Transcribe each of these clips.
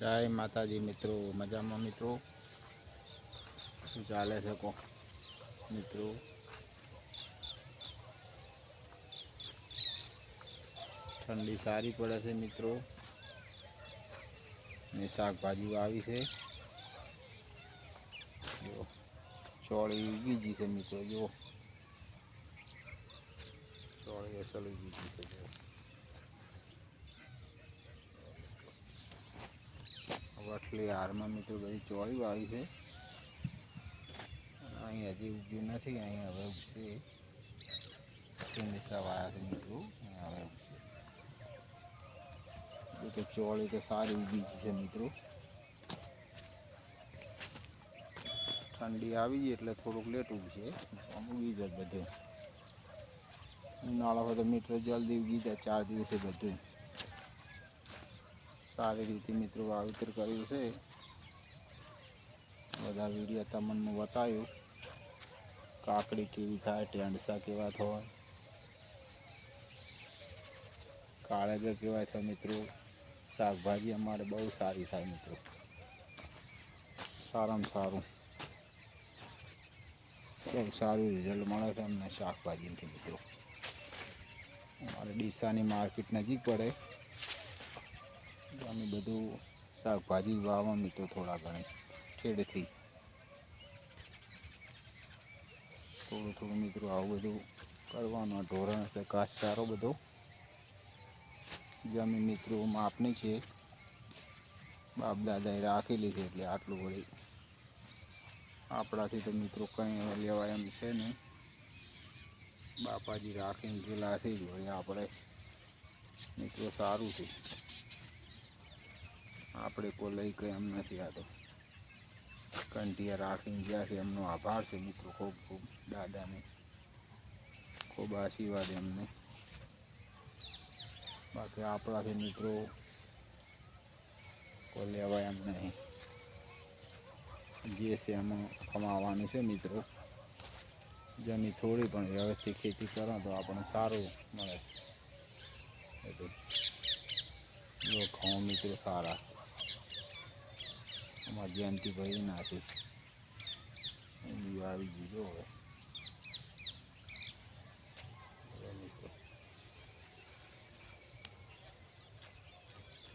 જય માતાજી મિત્રો, મજામાં મિત્રો? શું ચાલે છે કો? મિત્રો? ઠંડી સારી પડે છે મિત્રો. ને શાકભાજી આવી છે. જો, ચોળી ઉગી ગઈ છે મિત્રો, જો. ચોળી અસલ ઉગી ગઈ છે, જો. વટલી હારમાં મિત્રો બધી ચોળી વાવી છે. અહીં હજી ઉગ્યું નથી, અહીં હવે ઉગશે. ટીંડસા વાયા છે મિત્રો હવે ઉગશે. તો ચોળી તો સારી ઉગી છે મિત્રો. ઠંડી આવી ગઈ એટલે થોડુંક લેટ ઉગશે. ઉગી જાય બધું. ઉનાળો હોય તો મિત્રો જલ્દી ઉગી જાય, ચાર દિવસે બધું. સારી રીતે મિત્રો વાવેતર કર્યું છે. બધા વીડિયો તમને બતાવ્યું. કાકડી કેવી થાય ટેંડસા કેવા થાય. કાળેગર કેવા થાય મિત્રો? શાકભાજી અમારે બહુ સારી થાય મિત્રો. સારામાં સારું. બહુ સારું રિઝલ્ટ મળે છે અમને શાકભાજીથી મિત્રો. અમારે ડીસાની માર્કેટ નજીક પડે. અમે બધું શાકભાજી વાવવા મિત્રો થોડા ઘણા ખેડથી થોડું થોડું મિત્રો આવું બધું કરવાનું ઢોરણ છે, ઘાસચારો બધો. જમીન મિત્રો માપની છે. બાપ દાદાએ રાખેલી છે એટલે આટલું વળી આપણાથી તો મિત્રો કંઈ લેવાય એમ છે નહીં. બાપાજી રાખીને ગયેલા છે જ વળી આપણે. મિત્રો સારું છે. આપણે કોઈ લઈ કંઈ એમ નથી આતો તો. રાખીને ગયા છે. એમનો આભાર છે મિત્રો ખૂબ ખૂબ, દાદાને. ખૂબ આશીર્વાદ એમને. બાકી આપણાથી મિત્રો કોઈ લેવાય એમ નહીં. જે છે એમાં કમાવાનું છે મિત્રો. જમીન થોડી પણ વ્યવસ્થિત ખેતી કરો તો આપણને સારું મળે. એટલે જો ઘઉં મિત્રો સારા. અમારા જયંતિભાઈ એની આવી ગયો હવે.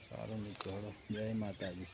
સારું મિત્રો જય માતાજી.